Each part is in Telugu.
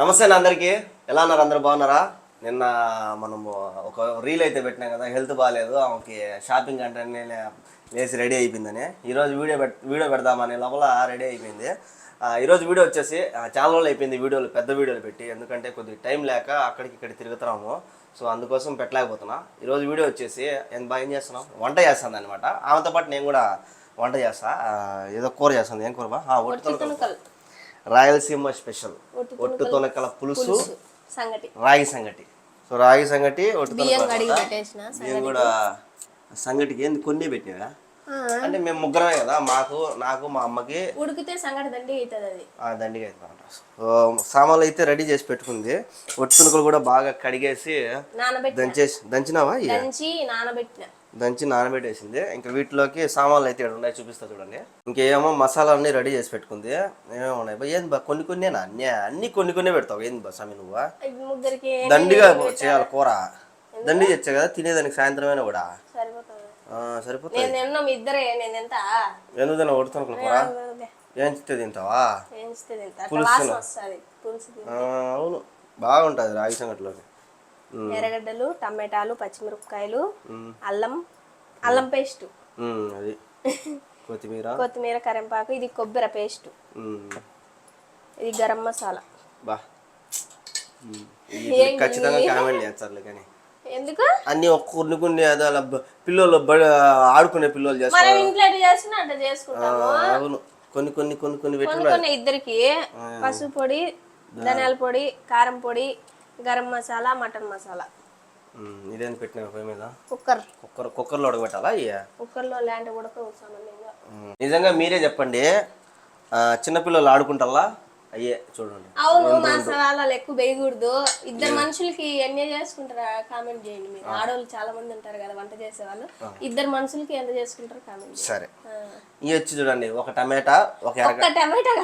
నమస్తే అండి అందరికీ. ఎలా ఉన్నారు? అందరు బాగున్నారా? నిన్న మనము ఒక రీల్ అయితే పెట్టినాం కదా హెల్త్ బాగాలేదు ఆమెకి షాపింగ్ అంటే లేచి రెడీ అయిపోయిందని. ఈరోజు వీడియో పెట్ వీడియో పెడదామని లోపల రెడీ అయిపోయింది. ఈరోజు వీడియో వచ్చేసి చాలా రోజులు అయిపోయింది వీడియోలు పెద్ద వీడియోలు పెట్టి. ఎందుకంటే కొద్దిగా టైం లేక అక్కడికి ఇక్కడ తిరుగుతున్నాము. సో అందుకోసం పెట్టలేకపోతున్నా. ఈరోజు వీడియో వచ్చేసి నేను బాగా ఏం చేస్తున్నాం? వంట చేస్తాను అనమాట ఆమెతో పాటు నేను కూడా వంట చేస్తా. ఏదో కూర చేస్తాను. ఏం కూర బా? ఒట్టి రాయలసీమ స్పెషల్. ఒట్టు తొనకల పులుసు సంగటి. రాగి సంగటి. సో రాగి సంగటి ఒట్టు మేము కూడా సంగటికి ఏంది కొన్ని పెట్టినవా అంటే మేము ముగ్గురమే కదా మాకు నాకు మా అమ్మకి. ఉడికితే సంగటి దండి అవుతుంది అది. దండిగా అవుతుందంట సో సామాన్లు అయితే రెడీ చేసి పెట్టుకుంది. ఒట్టు తొనకలు కూడా బాగా కడిగేసి నానబెట్టి దంచేసి దంచినావా. దంచి నానబెట్టిన. దంచి నానబెట్టేసింది. ఇంకా వీటిలోకి సామాన్లు అయితే ఇక్కడ ఉన్నాయి చూపిస్తా చూడండి. ఇంకేమో మసాలా అన్ని రెడీ చేసి పెట్టుకుంది. ఏమేమి ఉన్నాయి బా? ఏంది బా? కొన్ని కొన్నేనా అన్నీ? అన్ని కొన్ని కొన్ని పెడతావు. ఏంది బా సమీ నువ్వు? దండిగా చేయాలి కూర. దండి తెచ్చా కదా తినేదానికి సాయంత్రమైనా కూడా? సరిపోతుంది. తిన్నాం ఎందుకు కూర? ఏం చిత్తే తింటావా? పులుసు అవును. బాగుంటుంది రాగి సంగటిలోకి. ఎర్రగడ్డలు టమాటాలు పచ్చిమిరపకాయలు అల్లం అల్లం పేస్ట్. అది. కొత్తిమీర. కొత్తిమీర కరివేపాకు ఇది కొబ్బరి పేస్ట్. ఇది గరం మసాలా. బా. ఖచ్చితంగా కామెంట్ కానీ. ఎందుకు? అన్ని ఒక కొన్ని కొన్ని అలా పిల్లలు ఆడుకునే పిల్లలు చేస్తారు ఇంట్లో చేస్తున్నా చేసుకుంటాము. అవును. కొన్ని కొన్ని కొన్ని కొన్ని పెట్టి కొన్ని కొన్ని ఇద్దరికి పసుపు పొడి ధనియాల పొడి కారం పొడి గరం మసాలా మటన్ మసాలా. ఇదేం పెట్టినా పొయ్యి మీద? కుక్కర్. కుక్కర్ కుక్కర్లో ఉడకబెట్టాలా ఇయ్య? కుక్కర్లో లాంటి ఉడక సామాన్యంగా. నిజంగా మీరే చెప్పండి చిన్నపిల్లలు ఆడుకుంటారా? అయ్యే చూడండి. అవును మసాలాలు ఎక్కువ వేయకూడదు. ఇద్దరు మనుషులకి ఎన్ని చేసుకుంటారా? కామెంట్ చేయండి మీరు. ఆడవాళ్ళు చాలా మంది ఉంటారు కదా వంట చేసే వాళ్ళు ఇద్దరు మనుషులకి ఎంత చేసుకుంటారు కామెంట్ సరే. ఇవి వచ్చి చూడండి ఒక టమాటా ఒక ఒక్క టమాటా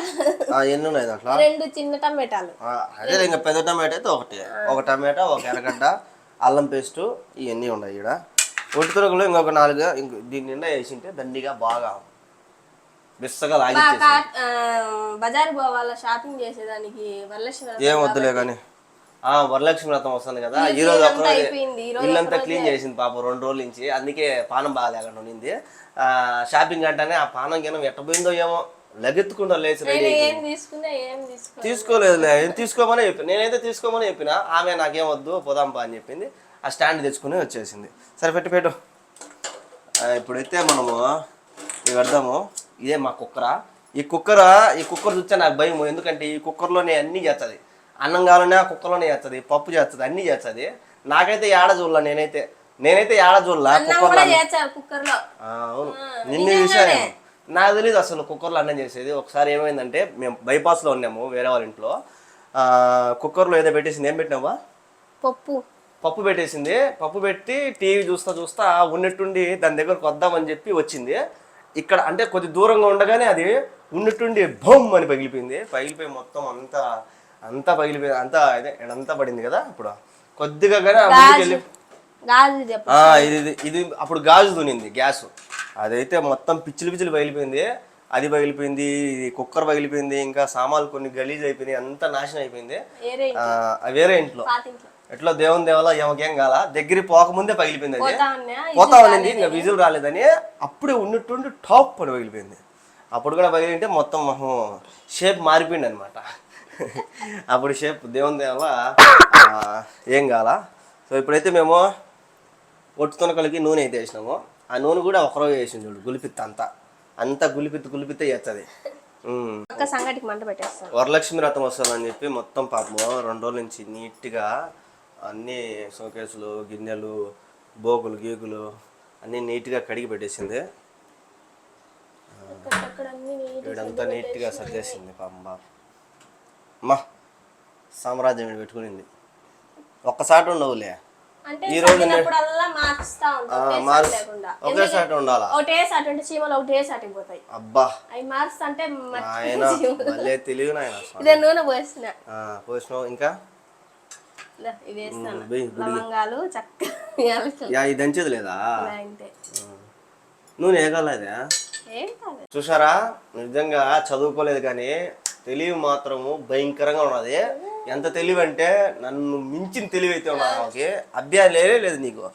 ఎన్ని ఉన్నాయి దాంట్లో? రెండు చిన్న టమాటాలు. అదే ఇంకా పెద్ద టమాటా అయితే ఒకటి. ఒక టమాటా ఒక ఎర్రగడ్డ అల్లం పేస్టు ఇవన్నీ ఉన్నాయి ఇక్కడ ఒట్టుతురకలు ఇంకొక నాలుగు ఇంక దీని నిండా వేసింటే దండిగా బాగా కా- ఆ, బజార్ పోవాలా షాపింగ్ చేసేదానికి వరలక్ష్మి ఏం వద్దులే కానీ ఆ వరలక్ష్మి వ్రతం వస్తుంది కదా. ఈ రోజు ఇల్లంతా క్లీన్ చేసింది పాపం రెండు రోజుల నుంచి. అందుకే పానం బాగాలేకుండా ఉండింది. ఆ, షాపింగ్ అంటేనే ఆ పానం గినం ఎట్టపోయిందో ఏమో. లగెత్తుకుండా లేచి తీసుకోలేదులే. ఏం తీసుకోమని చెప్పి నేనైతే తీసుకోమని చెప్పిన. ఆమె నాకేం వద్దు పోదాంపా అని చెప్పింది. ఆ స్టాండ్ తెచ్చుకుని వచ్చేసింది. సరే పెట్టు పెట్టు. ఇప్పుడైతే మనము ఇవి పెడదాము ఇదే మా కుక్కర. ఈ కుక్కర ఈ కుక్కర్ చూస్తే నాకు భయం ఎందుకంటే ఈ కుక్కర్లోనే అన్నీ చేస్తుంది. అన్నం కావాలనే ఆ కుక్కర్లోనే చేస్తుంది. పప్పు చేస్తుంది. అన్నీ చేస్తుంది. నాకైతే ఏడ చూడలా నేనైతే. నేనైతే ఏడ చూడలా కుక్కర్లో అవును. నిన్ను చూసాను నేను. నాకు తెలియదు అసలు కుక్కర్లో అన్నం చేసేది. ఒకసారి ఏమైందంటే మేము బైపాస్లో ఉన్నాము వేరే వాళ్ళ ఇంట్లో. ఆ, కుక్కర్లో ఏదో పెట్టేసింది. ఏం పెట్టినావా? పప్పు. పప్పు పెట్టేసింది. పప్పు పెట్టి టీవీ చూస్తా చూస్తా ఉన్నట్టుండి దాని దగ్గరకు వద్దామని చెప్పి వచ్చింది. ఇక్కడ అంటే కొద్ది దూరంగా ఉండగానే అది ఉన్నట్టుండి భూమ్ అని పగిలిపోయింది. పగిలిపోయి మొత్తం అంతా అంతా పగిలిపోయింది అంతా అదే ఇడంతా పడింది కదా ఇప్పుడు. కొద్దిగా కానీ వెళ్ళి ఇది ఇది- అప్పుడు గాజు దునింది గ్యాస్. అదైతే మొత్తం పిచ్చిలు పిచ్చిలు పగిలిపోయింది. అది పగిలిపోయింది ఇది కుక్కర్ పగిలిపోయింది ఇంకా సామాన్లు కొన్ని గలీజ్ అయిపోయినాయి అంతా నాశనం అయిపోయింది. వేరే ఇంట్లో. ఎట్లా దేవుని దేవాల ఏమకేం కాల? దగ్గర పోకముందే పగిలిపోయింది అది. పోతా ఉండింది ఇంకా విజులు రాలేదని అప్పుడే ఉన్నట్టుండి టాప్ అని పగిలిపోయింది. అప్పుడు కూడా పగిలింటే మొత్తం షేప్ మారిపోయింది అనమాట అప్పుడు షేప్ దేవుని దేవల ఏం కాల? సో ఇప్పుడైతే మేము ఒట్టు తొనకలకి నూనె అయితే వేసినాము. ఆ నూనె కూడా ఒకరోజు వేసింది చూడు గులిపిత్త అంతా. అంతా గులిపిత్త గులిపిత్త ఒక్క సంగటికి మంట పెట్టేస్తాను వరలక్ష్మి రథం వస్తుందని చెప్పి మొత్తం పాపము రెండు రోజుల నుంచి నీట్గా అన్ని షోకేసులు గిన్నెలు బోగులు గీగులు అన్నీ నీట్గా కడిగి పెట్టేసింది. వీడంతా నీట్గా సర్దేసింది పాపం అమ్మా సామ్రాజ్యం పెట్టుకునింది. ఒక్కసారి ఉండవులే. ఈ రోజు ఒకేసారి ఉండాలా? అంటే చీమలు పోతాయి. అబ్బా. అవి ఇదే నూనె పోసిన. పోసినావు ఇంకా? ఇవి వేస్తాను. లవంగాలు చక్క యాలకులు. యా ఇది దంచేది లేదా? నూనె ఏగలేదా చూసారా నిజంగా చదువుకోలేదు కానీ తెలివి మాత్రము భయంకరంగా ఉన్నది. ఎంత తెలివి అంటే నన్ను మించిన తెలివి అయితే ఉన్నా ఆమెకి. అభ్యాసం లేదే లేదు నీకు.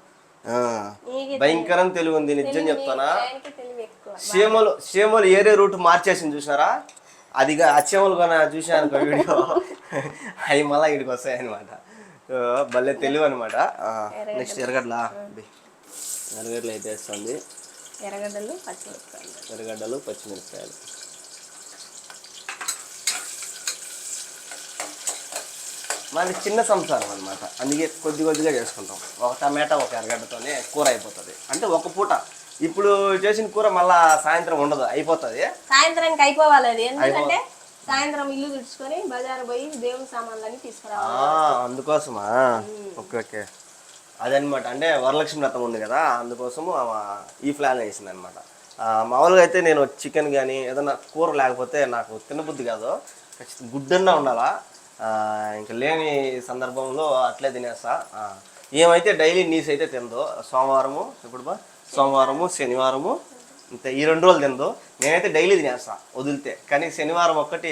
నీకే భయంకరం తెలివి. ఉంది నిజం చెప్తానా? సీమలు సీమలు ఏరే రూట్ మార్చేసింది చూసినారా అదిగా ఆ చీమలు కొన చూసాను వీడియో. అవి మళ్ళీ ఇక్కడికి వస్తాయి అనమాట భలే తెలివి అనమాట నెక్స్ట్ ఎరగడ్ల ఎరగడ్లు అయితే వేస్తుంది. ఎర్రగడ్డలు పచ్చిమిరపకాయలు. ఎర్రగడ్డలు పచ్చిమిరపకాయలు. మాది చిన్న సంసారం అనమాట అందుకే కొద్ది కొద్దిగా చేసుకుంటాం. ఒక టమాటా ఒక ఎర్రగడ్డతోనే కూర అయిపోతుంది. అంటే ఒక పూట. ఇప్పుడు చేసిన కూర మళ్ళా సాయంత్రం ఉండదు అయిపోతుంది. సాయంత్రానికి అయిపోవాలి అది. ఎందుకంటే సాయంత్రం ఇల్లు తుడుచుకొని బజారు పోయి దేవుని సామాన్లన్నీ తీసుకురావాలి. అందుకోసమా? Okay okay. అదనమాట అంటే వరలక్ష్మి వ్రతం ఉంది కదా అందుకోసము ఆమె ఈ ప్లాన్ వేసింది అనమాట మామూలుగా అయితే నేను చికెన్ కానీ ఏదైనా కూర లేకపోతే నాకు తినబుద్ధి కాదు. ఖచ్చితంగా గుడ్డన్నా ఉండాలా? ఇంకా లేని సందర్భంలో అట్లే తినేస్తా. ఏమైతే డైలీ నీస్ అయితే తిందో సోమవారము ఇప్పుడు బా? సోమవారము శనివారము ఇంత ఈ రెండు రోజులు తిందో నేనైతే డైలీ తినేస్తా వదిలితే. కానీ శనివారం ఒక్కటి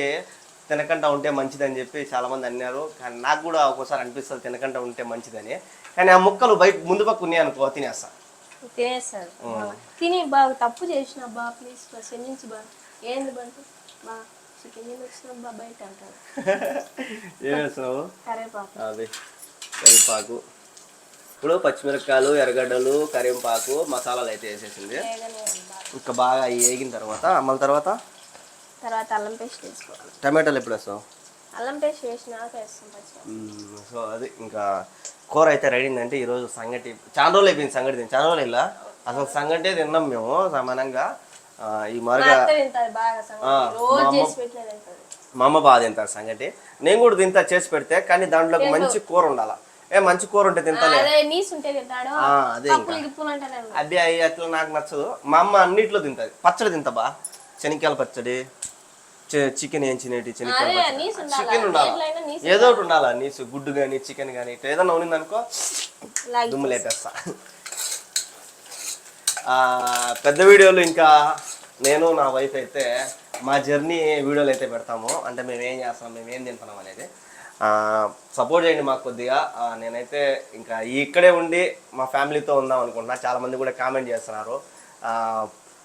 తినకుండా ఉంటే మంచిదని చెప్పి చాలా మంది అన్నారు. కానీ నాకు కూడా ఒక్కోసారి అనిపిస్తుంది తినకుండా ఉంటే మంచిదని. కానీ ఆ ముక్కలు బయట ముందు పక్క ఉన్నాయి అనుకో తినేస్తా. తినేస్తారు. తిని బాగా తప్పు చేసిన బా ప్లీజ్ బా క్షమించి బా. ఏంది బంటు? బా చికెన్ వచ్చిన బా బయట ఏం వేస్తున్నావు కరేపాకు. అది కరివేపాకు ఇప్పుడు పచ్చిమిరపకాయలు ఎర్రగడ్డలు కరివేపాకు మసాలాలు అయితే వేసేసింది. ఇంకా బాగా వేగిన తర్వాత మళ్ళీ తర్వాత? తర్వాత అల్లం పేస్ట్ వేసుకోవాలి. టమాటాలు ఎప్పుడు వేస్తావు? అల్లం పేస్ట్ వేసినాక వేస్తాం. సో అది ఇంకా కూర అయితే రెడీ అయిందంటే ఈరోజు సంగటి చాలా రోజులు అయిపోయింది సంగటి తిని చాలా రోజులు ఇలా అసలు సంగటే తిన్నాం మేము సమానంగా. ఈ మరగా మా అమ్మ బాగా తింటారు సంగటి. నేను కూడా తింటా చేసి పెడితే కానీ దాంట్లో మంచి కూర ఉండాలా? ఏ మంచి కూర ఉంటే తింటానే అదే. అబ్బి అవి అట్లా నాకు నచ్చదు. మా అమ్మ అన్నిట్లో తింటది. పచ్చడి తింటా బా. శనక్కాయల పచ్చడి చికెన్ ఏంచినేటి శనక్కాయల చికెన్ ఉండాలా? ఏదో ఒకటి ఉండాలా? నీసు గుడ్డు కానీ చికెన్ కానీ ఇట్లా ఏదైనా ఉన్నింది అనుకో దుమ్ము లేపేస్తా. ఆ, పెద్ద వీడియోలు ఇంకా నేను నా వైఫ్ అయితే మా జర్నీ వీడియోలు అయితే పెడతాము. అంటే మేము ఏం చేస్తాం మేము ఏం తింటున్నాం అనేది. సపోర్ట్ చేయండి మాకు కొద్దిగా. నేనైతే ఇంకా ఇక్కడే ఉండి మా ఫ్యామిలీతో ఉందాం అనుకుంటున్నా. చాలా మంది కూడా కామెంట్ చేస్తున్నారు.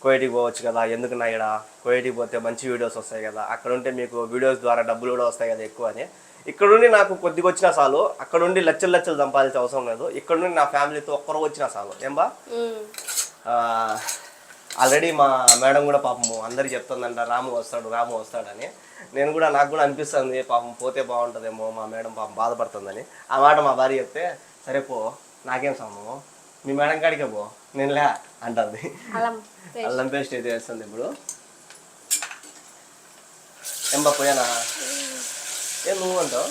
కోయటికి పోవచ్చు కదా ఎందుకు నా ఇక్కడ కోయటికి పోతే మంచి వీడియోస్ వస్తాయి కదా. అక్కడ ఉంటే మీకు వీడియోస్ ద్వారా డబ్బులు కూడా వస్తాయి కదా ఎక్కువ అని. ఇక్కడ నుండి నాకు కొద్దిగా వచ్చినా చాలు. అక్కడ నుండి లచ్చలు లచ్చలు సంపాదించే అవసరం లేదు. ఇక్కడ నుండి నా ఫ్యామిలీతో ఒక్కరు వచ్చినా చాలు. ఏం బా. ఆల్రెడీ మా మేడం కూడా పాపము అందరికి చెప్తుందంట రాము వస్తాడు రాము వస్తాడని. నేను కూడా నాకు కూడా అనిపిస్తుంది పాపం పోతే బాగుంటుందేమో మా మేడం పాపం బాధపడుతుందని. ఆ మాట మా భార్య చెప్తే సరే పో నాకేం సమము మీ మేడం కాడికే పో నేను లే అంటుంది. అల్లం పేస్ట్. అయితే వేస్తుంది ఇప్పుడు. ఏం బా పోయానా? ఏ నువ్వు అంటావు?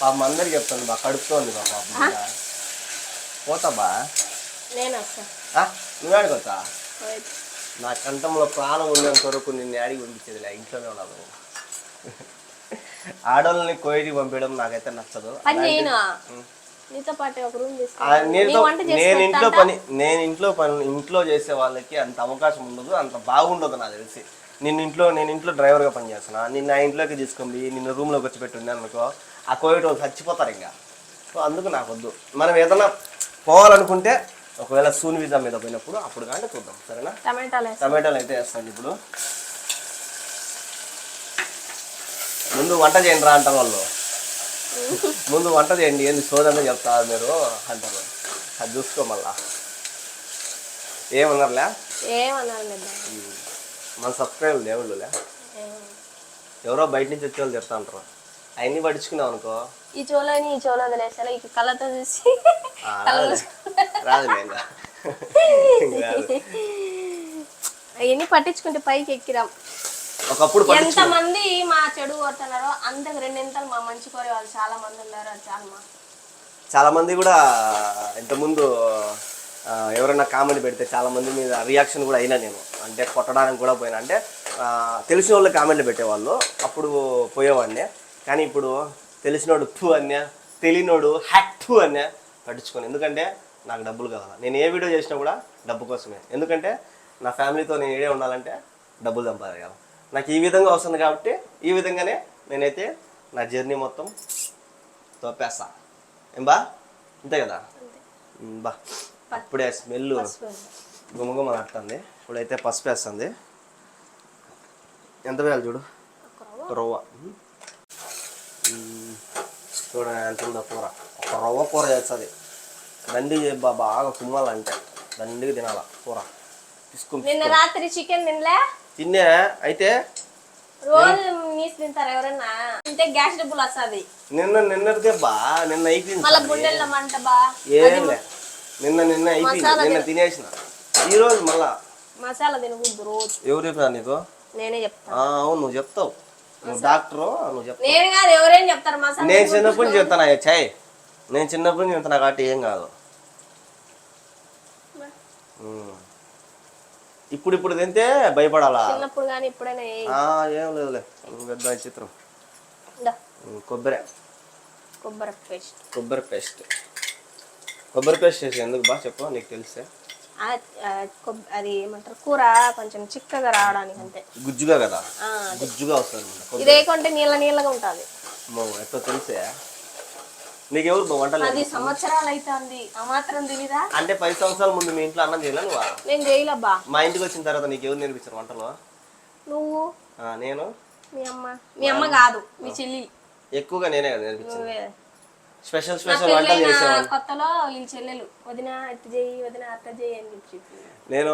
పాపం అందరికి చెప్తాను బా కడుపుతోంది బా పాపం ఇంకా. పోతా బా. నేను వస్తా. ఆ, నువ్వు పోయి. నా కంఠంలో ప్రాణం ఉన్నంత వరకు నిన్ను ఆడికి పంపించేది ఇంట్లోనే ఉన్నాను. ఆడవాళ్ళని కోయిటికి పంపించడం నాకైతే నచ్చదు. పని చేయను? నీతో పాటు ఒక రూమ్ ఆ, తీసుకుని నేనుతో వంట చేసి నేను ఇంట్లో. పని నేను ఇంట్లో పని ఇంట్లో చేసే వాళ్ళకి అంత అవకాశం ఉండదు అంత బాగుండదు నాకు తెలిసి. నిన్ను ఇంట్లో నేను ఇంట్లో డ్రైవర్గా పని చేస్తున్నా. నిన్ను ఆ ఇంట్లోకి తీసుకొని నిన్ను రూమ్లోకి వచ్చి ఉన్నాను అనుకో ఆ కోవిడ్ వాళ్ళు చచ్చిపోతారు ఇంకా. సో అందుకు నాకు వద్దు. మనం ఏదైనా పోవాలనుకుంటే ఒకవేళ సూని వీజా మీద పోయినప్పుడు అప్పుడు కానీ చూద్దాం సరేనా? టమాటాలు టమాటాలు అయితే వేస్తాను ఇప్పుడు. ముందు వంట చేయండి రా అంటారు వాళ్ళు. ముందు వంట చేయండి ఏంది సోదన్న చెప్తారు మీరు అంటారు. అది చూసుకో మళ్ళా. ఏమన్నారులే? మన సబ్స్క్రైబర్ దేవుళ్ళులే. ఎవరో బయట నుంచి వచ్చే వాళ్ళు చెప్తా ఉంటారు అవన్నీ పట్టించుకున్నావు అనుకో. ఈ చోలని ఈ చోలో ఈ కళ్ళతో చూసి రాదు. అవన్నీ పట్టించుకుంటే పైకి ఎక్కిరాం. ఒకప్పుడు ఎంత మంది మా చెడు కొడుతున్నారో అంతకు రెండింతలు మా మంచి కోరే వాళ్ళు చాలా మంది ఉన్నారు చాలా మా చాలా మంది కూడా ఇంతకుముందు ఎవరైనా కామెంట్ పెడితే చాలా మంది మీద రియాక్షన్ కూడా అయినా నేను. అంటే కొట్టడానికి కూడా పోయినా. అంటే తెలిసిన వాళ్ళు కామెంట్లు పెట్టేవాళ్ళు. అప్పుడు పోయేవాడిని. కానీ ఇప్పుడు తెలిసినోడు టూ అన్యా తెలియనోడు హ్యాక్ టూ అన్యా పట్టించుకోను ఎందుకంటే నాకు డబ్బులు కావాలి. నేను ఏ వీడియో చేసినా కూడా డబ్బు కోసమే. ఎందుకంటే నా ఫ్యామిలీతో నేను ఏడే ఉండాలంటే డబ్బులు సంపాదించాలి. నాకు ఈ విధంగా వస్తుంది కాబట్టి ఈ విధంగానే నేనైతే నా జర్నీ మొత్తం తోపేస్తా. ఏం బా? అంతే కదా? బా. అప్పుడే స్మెల్ గుమగుమ ఆడుతుంది ఇప్పుడైతే పసుపు వేస్తుంది. ఎంత వేయాలి చూడు? రవ్వ. చూడ ఎంత ఉందో కూర. ఒక రవ్వ కూర చేస్తుంది. దండి బా బాగా కుమ్మాలంటే. దండిగా తినాల కూర. నిన్న రాత్రి చికెన్ తినలే? తిన్నే అయితే? రోజు నీసు తింటారు ఎవరన్నా? తింటే గ్యాస్ డబ్బులు వస్తుంది. నిన్న నిన్నటిదే బా నిన్న అయిపోయింది మళ్ళీ గుండెల్లో మంట బా. ఏం లే. నిన్న నిన్న అయిపోయింది. నిన్న తినేసిన. ఈ రోజు మళ్ళా? మసాలా తినకూడదు రోజు. ఎవరు చెప్పినా నీకు? నేనే చెప్తాను అవును నువ్వు చెప్తావు. నువ్వు డాక్టరు నువ్వు చెప్తావు. నేను కాదు ఎవరేం చెప్తారు? మసాలా నేను చిన్నప్పటి నుంచి చెప్తాను చాయ్ నేను చిన్నప్పటి నుంచి చెప్తాను కాబట్టి ఏం కాదు. ఇప్పుడు ఇప్పుడు తింటే భయపడాలా? చిన్నప్పుడు కానీ ఇప్పుడైనా ఏ- లేదులే. పెద్ద చిత్రం దా, ఉమ్, కొబ్బరి. కొబ్బరి పేస్ట్. కొబ్బరి పేస్ట్. కొబ్బరి పేస్ట్ చేసి ఎందుకు బా? చెప్పు నీకు తెలిసే ఆ- ఆ కొబ్- అది ఏమంటారు? కూర కొంచెం చిక్కగా రావడానికి అంతే. గుజ్జుగా కదా? గుజ్జుగా వస్తుంది. ఇదే కొంటే నీళ్ళ నీళ్ళగా ఉంటుంది. ఎట్లా తెలిసే? నీకు ఎవరు బా వంటలు పది సంవత్సరాలు అవుతుంది ఆ మాత్రం అంటే పది సంవత్సరాల ముందు మీ ఇంట్లో అన్నం చేయలే నువ్వా? నేను చేయలేబ్బా. మా ఇంటికి వచ్చిన తర్వాత నీకు ఎవరు నేర్పించారు వంటలు? నువ్వు? ఆ, నేను? మీ అమ్మ. మీ అమ్మ కాదు మీ చెల్లి. ఎక్కువగా నేనే కదా నేర్పించింది. స్పెషల్ స్పెషల్ వంటలు చేసేవాడిని. కొత్తలో వీళ్ళ చెల్లెలు. వదిన అత్త చేయి వదిన అత్త చేయి అని చెప్పి. నేను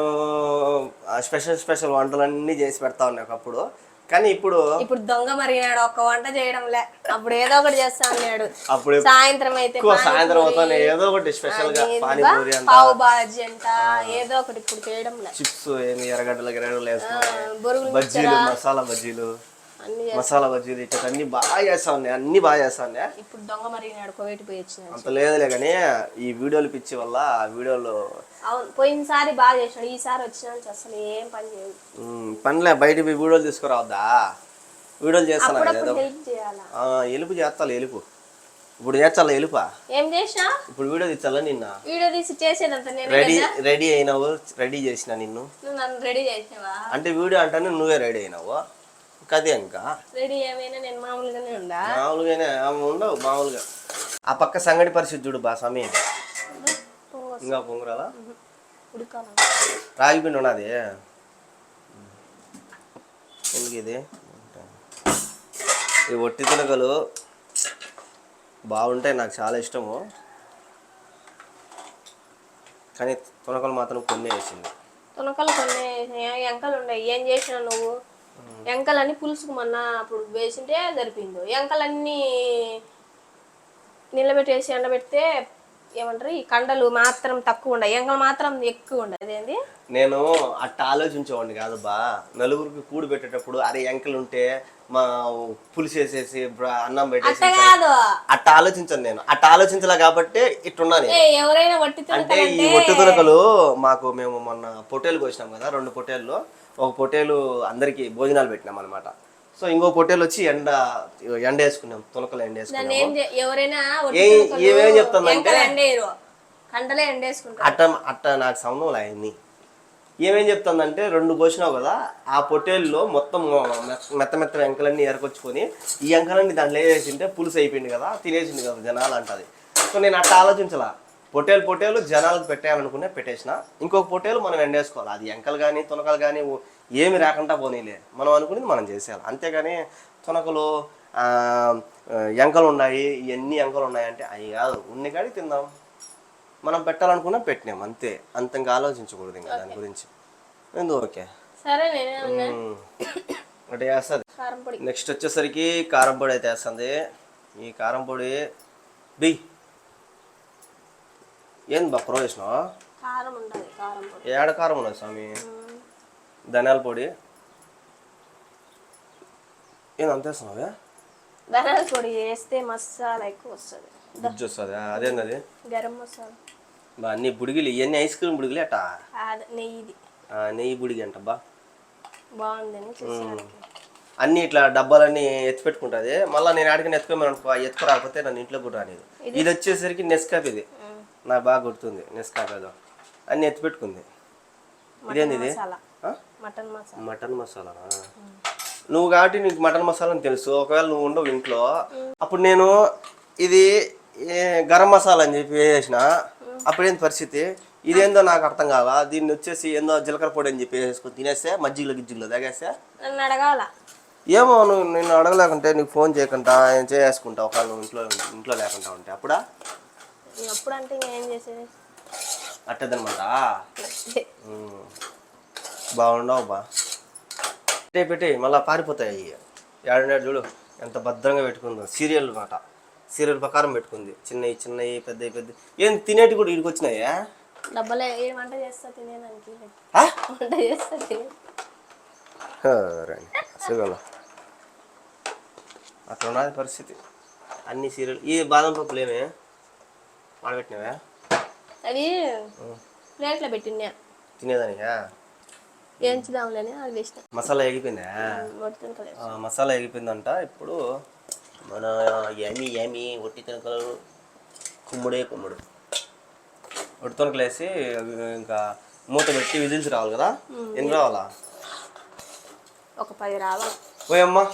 స్పెషల్ స్పెషల్ వంటలన్నీ చేసి పెడతా ఉన్నా ఒకప్పుడు. కానీ ఇప్పుడు ఇప్పుడు దొంగ మరిగినాడు ఒక్క వంట చేయడం లే అప్పుడు ఏదో ఒకటి చేస్తా అన్నాడు. అప్పుడు సాయంత్రం అయితే సాయంత్రం అవుతానే ఏదో ఒకటి స్పెషల్గా పానీపూరి పావు బాజీ అంట ఏదో ఒకటి ఇప్పుడు చేయడం లే చిప్స్ ఏమి ఎర్రగడ్డలు బొరుగులు బజ్జీలు మసాలా బజ్జీలు. మసాలా బజ్జీలు ఇట్లా అన్ని బాగా చేస్తా ఉన్నాయి అన్ని బాగా చేస్తా ఉన్నాయి ఇప్పుడు దొంగ వచ్చినాడు అంత లేదులే కానీ ఈ వీడియోలు పిచ్చి వల్ల ఆ వీడియోలు అవును పోయినసారి బాగా చేసినాడు ఈసారి వచ్చిన అసలు ఏం పని చేయదు పనిలే బయట వీడియోలు తీసుకురావద్దా? వీడియోలు చేస్తాను ఎలుపు చేస్తాను ఎలుపు. ఇప్పుడు చేస్తాను ఎలుపా? ఏం చేసినా? ఇప్పుడు వీడియో తీస్తాలా నిన్న? వీడియో తీసి చేసేదంతా నేను రెడీ రెడీ అయినావు? రెడీ చేసిన నన్ను రెడీ చేసినావా? అంటే వీడియో అంటానే నువ్వే రెడీ అయినావు? కదే ఇంకా? రెడీ ఏమైనా? నేను మామూలుగానే మామూలుగానే ఆమె ఉండవు మామూలుగా. ఆ పక్క సంగటి పరిస్థితి చూడు బా పొంగు ఇంకా పొంగురాలా? ఉడకాల రాగి పిండి ఉన్నది. ఎందుకు ఇది? ఈ ఒట్టి తినగలు బాగుంటాయి నాకు చాలా ఇష్టము. కానీ తునకలు మాత్రం కొన్ని వేసింది. తునకలు కొన్ని ఎంకలు ఉన్నాయి. ఏం చేసినా నువ్వు? ఎంకలన్నీ పులుసుకు మొన్న అప్పుడు వేసింటే సరిపోయింది. ఎంకలన్నీ నిలబెట్టేసి ఎండబెడితే ఏమంటారు? ఈ కండలు మాత్రం తక్కువ ఉండవు ఎంకలు మాత్రం ఎక్కువ ఉండదు అదేంది? నేను అట్ట ఆలోచించేవాడిని కాదు బా. నలుగురికి కూడి పెట్టేటప్పుడు అరే ఎంకలు ఉంటే మా పులుసు వేసేసి అన్నం పెట్టేసి అట్ట కాదు. అట్ట ఆలోచించను నేను. అట్ట ఆలోచించలే కాబట్టి ఇట్టున్నా నేను. ఏ, ఎవరైనా వట్టి అంటే ఈ ఒట్టి మాకు మేము మొన్న పొట్టేలు కోసినాం కదా రెండు పొట్టేళ్ళు. ఒక పొట్టేలు అందరికి భోజనాలు పెట్టినాం అనమాట సో ఇంకో పొట్టేలు వచ్చి ఎండ ఎండ వేసుకున్నాం తునకలు ఎండ వేసుకున్నాం ఏమేం చెప్తుందంటే- కండలే అట్ట అట్ట నాకు సంబంధం అయింది ఏమేం చెప్తుందంటే రెండు కోసినావు కదా ఆ పొట్టేల్లో మొత్తం మెత్త- మెత్త ఎంకలన్నీ ఏరకొచ్చుకొని ఈ ఎంకలన్నీ దాంట్లో వేసింటే పులుసు అయిపోయింది కదా తినేసింది కదా జనాలు అంటది. సో నేను అట్ట ఆలోచించలా. పొట్టేలు పొట్టేలు జనాలకు పెట్టేయాలనుకునే పెట్టేసిన ఇంకొక పొట్టేలు మనం ఎండేసుకోవాలి. అది ఎంకలు కానీ తునకలు కానీ ఏమి రాకుండా పోనీలే. మనం అనుకునేది మనం చేసేయాలి. అంతేగాని తునకలు ఎంకలు ఉన్నాయి. ఇవన్నీ ఎంకలు ఉన్నాయంటే అవి కాదు. ఉన్ని కాడికి తిందాం. మనం పెట్టాలనుకున్నా పెట్టినాం. అంతే. అంత ఇంకా ఆలోచించకూడదు ఇంకా దాని గురించి. ఓకే. ఉమ్. ఒకటి వేస్తుంది నెక్స్ట్ వచ్చేసరికి కారం పొడి అయితే వేస్తుంది. ఈ కారం పొడి బి. ఏంది బా ప్రో వేసినావా కారం ఉండాలి కారం పొడి. ఏడ కారం స్వామి? ధనియాల పొడి. ఏంది అంత వేస్తున్నావే ధనియాల పొడి వేస్తే మసాలా ఎక్కువ వస్తుంది. గుజ్జు వస్తుంది? అదేంది అది గరం మసాలా. బా అన్ని బుడిగిలు ఇవన్నీ ఐస్ క్రీమ్ బుడిగిలు అట నెయ్యిది నెయ్యి బుడిగి అంట బా. బాగుందని చూసాను అన్ని ఇట్లా డబ్బాలన్నీ ఎత్తి పెట్టుకుంటుంది మళ్ళీ నేను ఆడికి ఎత్తుకోమని అనుకో ఎత్తుకు రాకపోతే నన్ను ఇంట్లో కూడా రానిది ఇది వచ్చేసరికి నెస్కాప్ ఇది. నాకు బాగా గుర్తుంది నెస్కాప్ ఏదో అన్ని ఎత్తి పెట్టుకుంది. ఇదేంది ఇది? మసాలా? మటన్ మసాలా. మటన్ మసాలానా నువ్వు కాబట్టి నీకు మటన్ మసాలా అని తెలుసు. ఒకవేళ నువ్వు ఉండవు ఇంట్లో. అప్పుడు నేను ఇది గరం మసాలా అని చెప్పి వేసేసిన. అప్పుడేంది పరిస్థితి? ఇదేందో నాకు అర్థం కాల దీన్ని వచ్చేసి ఏందో జీలకర్ర పొడి అని చెప్పి వేసుకొని తినేస్తే మజ్జిగలో గిజ్జిగలో తాగేస్తే? ఏమో నువ్వు నిన్ను అడగలేకుంటే నీకు ఫోన్ చేయకుండా ఏం చేసుకుంటా ఒకవేళ నువ్వు ఇంట్లో ఇంట్లో లేకుండా ఉంటే అప్పుడా? ఎప్పుడంటే ఇంకేం చేసేది? అట్టదనమాట. బాగుండవు బా. పెట్టే పెట్టి మళ్ళీ పారిపోతాయి ఏడున్నాడు చూడు ఎంత భద్రంగా పెట్టుకుందో. సీరియల్ మాట సీరియల్ ప్రకారం పెట్టుకుంది. చిన్నవి చిన్నవి పెద్దవి పెద్ద ఏం తినేటి కూడా ఇడికి వచ్చినాయా? డబ్బలే ఏ వంట చేస్తా తినేదానికి? ఆ? వంట చేస్తా తినే సుగల అట్లా ఉన్నది పరిస్థితి. అన్ని సీరియల్ ఈ బాదం పప్పులు ఏమే? వాడబెట్టినావా అవి ప్లేట్లో పెట్టినా తినేదానికా? వేయించుదాంలేని అది వేసిన. మసాలా ఎగిపోయిందా మసాలా ఎగిపోయిందంట ఇప్పుడు మన యమి యమి ఒట్టి తినకలు కుమ్ముడే కుమ్ముడు. ఒట్టి తొనకలు వేసి ఇంకా మూత పెట్టి విజిల్స్ రావాలి కదా? ఎన్ని రావాలా? ఒక పది రావాలి. పోయమ్మా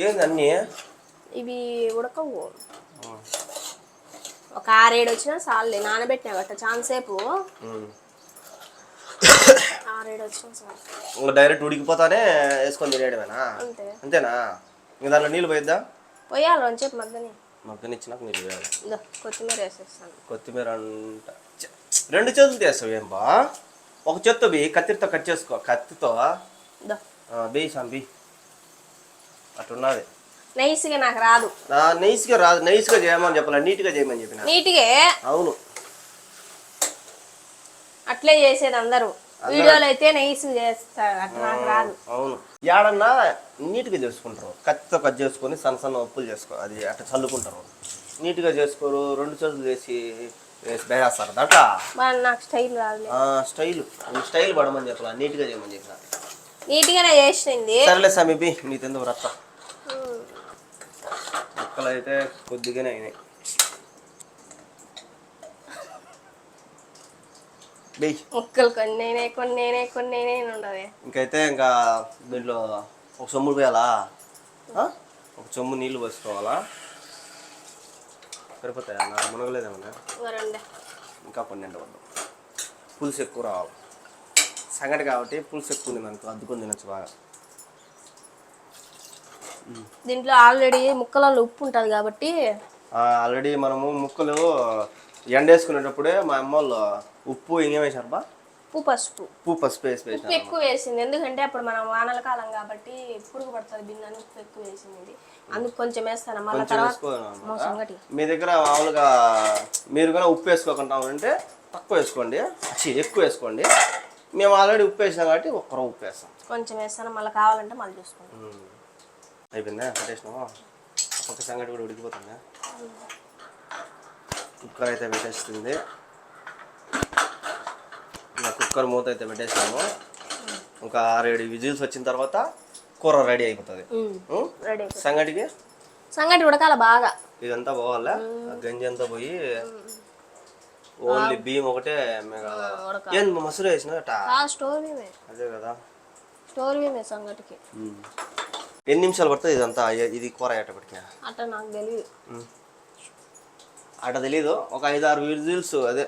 ఏంది అన్నీ? ఇవి ఉడకవు. ఒక ఆరేడు వచ్చినా చాలులే నానబెట్టినా గట్ట చాలాసేపు. ఆరేడు వచ్చినా చాలు. ఇంకా డైరెక్ట్ ఉడికిపోతానే వేసుకొని తినేయడమేనా? అంతే. అంతేనా? ఇంకా దాంట్లో నీళ్ళు పోయిద్దా? పోయాలి అని చెప్పి మధ్యని మగ్గనిచ్చినాక నీళ్ళు వేయాలి ఇదో కొత్తిమీర వేసేస్తాను. కొత్తిమీర అంట. రెండు చేతులు తీస్తావు ఏం బా? ఒక చేత్తో బి కత్తిరితో కట్ చేసుకో కత్తితో. ఇదో. బేయి సాంబి అట్టున్నది నైస్గా నాకు రాదు. నైస్గా రాదు. నైస్గా చేయమని చెప్పాలి. నీట్గా చేయమని చెప్పిన. నీట్గా? అవును. అట్లే చేసేది అందరూ. వీడియోలో అయితే నైస్ చేస్తారు అట్లా నాకు రాదు. అవును. ఏడన్నా నీట్గా చేసుకుంటారు. కత్తితో కట్ చేసుకొని సన్న సన్న ఉప్పులు చేసుకో అది అట్లా చల్లుకుంటారు. నీట్గా చేసుకోరు. రెండు చేతులు వేసి వేసి వేసేస్తారు మరి నాకు స్టైల్ రాదులే. ఆ, స్టైల్. స్టైల్ పడమని చెప్పాల. నీట్గా చేయమని చెప్పిన. నీట్గానే చేసింది. సరేలే సమీపి నీ తిందు రక్త? ముక్కలు అయితే కొద్దిగానే అయినాయి. ముక్కలు కొన్ని నేనే కొన్ని నేనే కొన్ని నేనే ఉండదు. ఇంకైతే ఇంకా దీంట్లో ఒక సొమ్ము పోయాలా? ఒక చెమ్ము నీళ్ళు పోసుకోవాలా? సరిపోతాయా? నా మునగలేదేమన్నా ఇంకా పన్నెండు వద్దాం పులుసు ఎక్కువ రావాలి. సంగటి కాబట్టి పులుసు ఎక్కువ ఉంది అనుకో అద్దుకొని తినచ్చు బాగా. దీంట్లో ఆల్రెడీ ముక్కలలో ఉప్పు ఉంటుంది కాబట్టి ఆల్రెడీ మనము ముక్కలు ఎండేసుకునేటప్పుడే మా అమ్మ వాళ్ళు ఉప్పు ఇంకేం వేశారు బా? ఉప్పు పసుపు. ఉప్పు పసుపు వేసి ఉప్పు ఎక్కువ వేసింది. ఎందుకంటే అప్పుడు మనం వానల కాలం కాబట్టి పురుగు పడుతుంది బిన్నను ఉప్పు ఎక్కువ వేసింది ఇది. అందుకు కొంచెం వేస్తాను. మళ్ళీ కొంచెం తర్వాత. మా దగ్గర మామూలుగా మీరు కూడా ఉప్పు వేసుకోకుండా ఉంటే తక్కువ వేసుకోండి. ఛీ, ఎక్కువ వేసుకోండి. మేము ఆల్రెడీ ఉప్పు వేసాం కాబట్టి ఒక్కరో ఉప్పు వేస్తాం. కొంచెం వేస్తాను. మళ్ళీ కావాలంటే మళ్ళీ చూసుకుంటాం. ఉమ్. అయిపోయిందా? పెట్టేసినావా? ఒక సంగటి కూడా ఉడికిపోతుందా? కుక్కర్ అయితే పెట్టేస్తుంది. ఇలా కుక్కర్ మూత అయితే పెట్టేసాము ఇంకా ఆరేడు విజిల్స్ వచ్చిన తర్వాత కూర రెడీ అయిపోతుంది. సంగటికి? సంగటి ఉడకాల బాగా. ఇదంతా పోవాలా? గంజి అంతా పోయి ఓన్లీ బియ్యం ఒకటే ఏం మసూరు మేమే అదే కదా. స్టోర్ సంగటికి. ఎన్ని నిమిషాలు పడుతుంది ఇదంతా? ఇది కూర అయ్యేటప్పటికి? అట్లా నాకు తెలియదు అట తెలీదు. ఒక ఐదు ఆరు విజిల్స్ అదే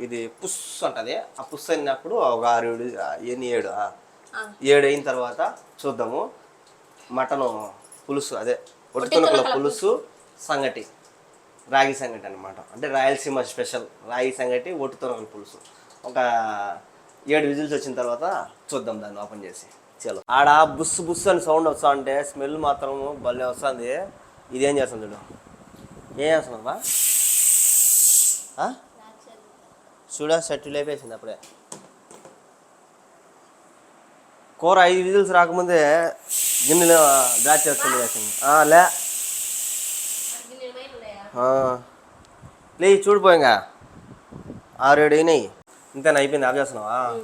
ఇది పుస్ అంటది. ఆ పుస్ అయినప్పుడు ఒక ఆరు ఏడు ఎన్ని ఏడు. ఏడు అయిన తర్వాత చూద్దాము. మటను పులుసు అదే ఒడితునకల పులుసు సంగటి. రాగి సంగటి అన్నమాట. అంటే రాయలసీమ స్పెషల్ రాగి సంగటి ఒట్టుతొనకల పులుసు. ఒక ఏడు విజిల్స్ వచ్చిన తర్వాత చూద్దాం దాన్ని ఓపెన్ చేసి. చలో. ఆడ బుస్సు బుస్ అని సౌండ్ వస్తా ఉంటే స్మెల్ మాత్రం భలే వస్తుంది. ఇదేం చేస్తుంది చూడు. ఏం చేస్తున్నావు బా? ఆ? షర్టు లేపేసింది అప్పుడే. కూర ఐదు విజిల్స్ రాకముందే గిన్నెలో దాచి చేస్తుంది వేసింది లే. ఆ. లే చూడిపోయింగా ఆరేడు అయినాయి. ఇంతేనా అయిపోయింది ఆఫ్ చేస్తున్నావా?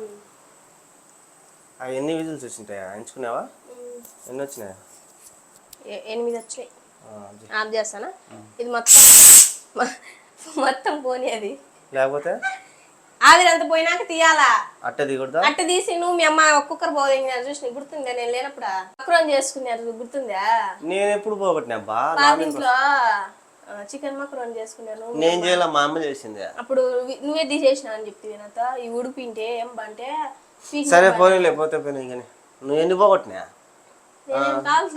అవి ఎన్ని విజిల్స్ వచ్చింటాయా? ఎంచుకున్నావా? ఎన్ని వచ్చినాయా? ఎనిమిది వచ్చినాయి. ఆఫ్ చేస్తానా? ఇది మొత్తం మొత్తం పోనీ అది. లేకపోతే? ఆవిరి అంత పోయినాక తీయాలా? అట్టే దిగుడుదా అట్ట తీసి నువ్వు మీ అమ్మ కుక్కర్ పోయింది చూసి నీకు గుర్తుందా? నేను లేనప్పుడు? మక్రోన్ చేసుకున్నారు గుర్తుందా? నేను ఎప్పుడు పోగొట్టినా? అబ్బా పాతింట్లో చికెన్ మక్రోన్ చేసుకున్నాను నేను చేయాల మా అమ్మ చేసింది. అప్పుడు నువ్వే తీసేసిన అని చెప్తివి నాతో ఈ ఉడిపింటే ఏం అంటే సరే పోనీ పోతే పోయినాయి కానీ నువ్వు ఎన్ని పోగొట్టినా?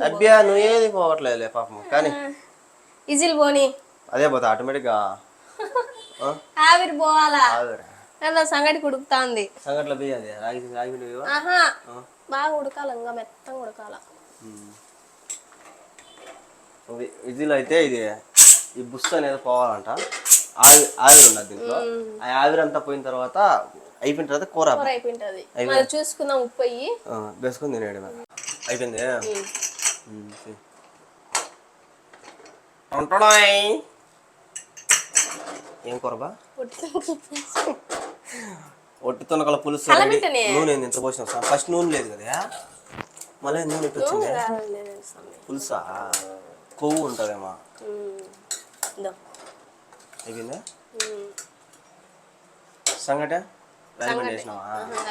అబ్బా నువ్వు ఏది పోగొట్టలేదులే పాపం కానీ ఇజిల్ పోని. అదే పోతా ఆటోమేటిక్గా? ఆవిరి పోవాలా. ఏదో సంగటి ఉడుకుతా ఉంది సంగట్లో బియ్య అది రాగి రాగి పిండి? ఆహా. బాగా ఉడకాల ఇంకా మెత్తంగా ఉడకాల. ఇదిలో అయితే ఇది ఈ బుస్త అనేది పోవాలంట. ఆవి ఆవిరి ఉన్నది దీంట్లో. ఆ ఆవిరి అంతా పోయిన తర్వాత అయిపోయిన తర్వాత కూర. కూర అయిపోయింటది. మరి చూసుకుందాం ఉప్పు అయ్యి. వేసుకొని తినేయడం అయిపోయింది. ఉంటున్నాయ్. ఏం కూరబా ఒట్టి తొనకల పులుసు. నూనె ఇంత పోసిన ఫస్ట్ నూనె లేదు కదా మళ్ళీ నూనె వచ్చింది? పులుసా? కొవ్వు ఉంటుందేమో. అయిపోయిందా? సంగటే? రాగిపిండి వేసినావా?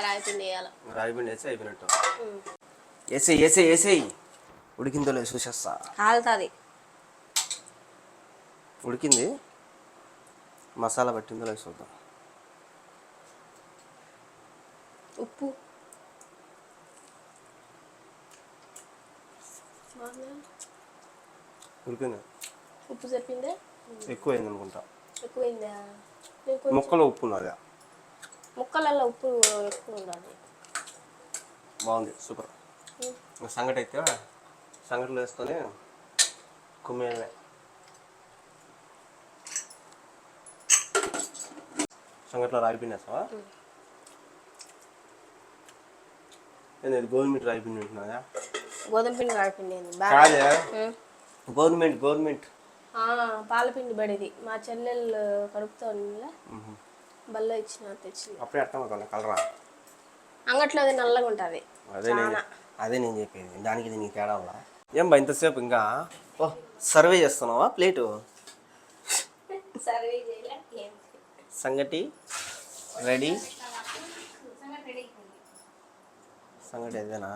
రాయిపిండి వేయాల. రాగిపిండి వేసి అయిపోయినట్టు. వేసేయి వేసేయి వేసేయి. ఉడికిందో లేదు చూసేస్తా. కాలుతుంది. ఉడికింది. మసాలా పట్టిందో లేదు చూద్దాం. ఉప్పు. ఉడికింది. ఉప్పు చెప్పిందే ఎక్కువైంది? అనుకుంటా ఎక్కువైందా ముక్కలో ఉప్పు ఉన్నది ముక్కలలో ఉప్పు ఎక్కువ ఉండాలి బాగుంది సూపర్. సంగటి అయితే సంగటిలో వేసుకొని కుమ్మేయడమే సంగట్లో రాగిపిండి వేస్తావా? ఏంది గవర్నమెంట్ రాగిపిండి ఉంటున్నదా గోధుమ పిండి బాగా కాదే. గవర్నమెంట్ గవర్నమెంట్ పాలపిండి పడేది మా చెల్లెళ్ళు కడుపుతో ఉందిలే బల్ల ఇచ్చిన తెచ్చింది అప్పుడే అర్థం అవుతుంది కలరా? అంగట్లో అది నల్లగా ఉంటుంది. అదే నేను అదే నేను చెప్పేది దానికి దీనికి తేడా వల్ల ఏం బా ఇంతసేపు ఇంకా? ఓ సర్వే చేస్తున్నావా ప్లేటు? సర్వే చేయలే ఏం సంగటి రెడీ? సంగటి అదేనా?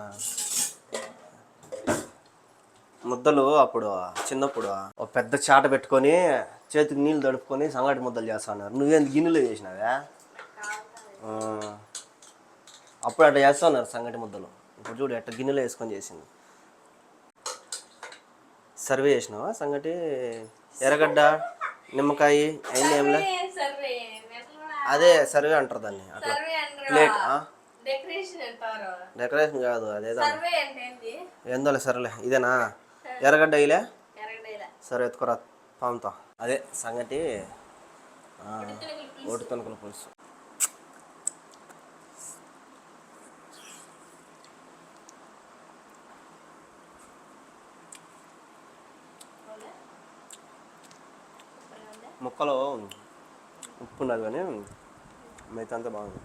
ముద్దలు అప్పుడు చిన్నప్పుడు ఒక పెద్ద చాట పెట్టుకొని చేతికి నీళ్ళు తడుపుకొని సంగటి ముద్దలు చేస్తున్నారు నువ్వేం గిన్నెలో చేసినావా. అప్పుడు అట్లా చేస్తున్నారు సంగటి ముద్దలు. ఇప్పుడు చూడు ఎట్ట గిన్నెలో వేసుకొని చేసింది. సర్వే చేసినావా సంగటి? ఎర్రగడ్డ నిమ్మకాయ అయినా ఏంలే అదే సర్వే అంటారు దాన్ని అట్లా. ప్లేట్ డెకరేషన్ కాదు అదేదో. ఏందోలే సరేలే ఇదేనా? ఎర్రగడ్డ ఇలే ఎరగడేలా సరే ఎత్తుకోరా పాముతా. అదే సంగటి ఓటు తణుకుల పులుసు. ముక్కలో ఉప్పు ఉన్నది కానీ మిగతా అంతా బాగుంది.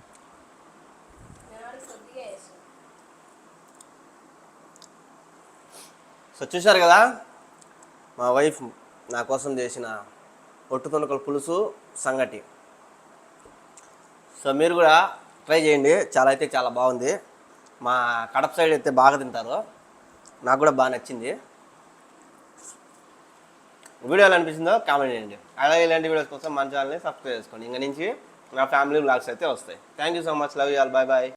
సో చూశారు కదా మా వైఫ్ నా కోసం చేసిన పొట్టు తునకల పులుసు సంగటి. సో మీరు కూడా ట్రై చేయండి. చాలా అయితే చాలా బాగుంది. మా కడప సైడ్ అయితే బాగా తింటారు. నాకు కూడా బాగా నచ్చింది. వీడియో ఎలా అనిపించిందో కామెంట్ చేయండి. అలాగే ఇలాంటి వీడియోస్ కోసం మన ఛానల్ని సబ్స్క్రైబ్ చేసుకోండి. ఇంకా నుంచి నా ఫ్యామిలీ బ్లాగ్స్ అయితే వస్తాయి. Thank you so much love you all bye bye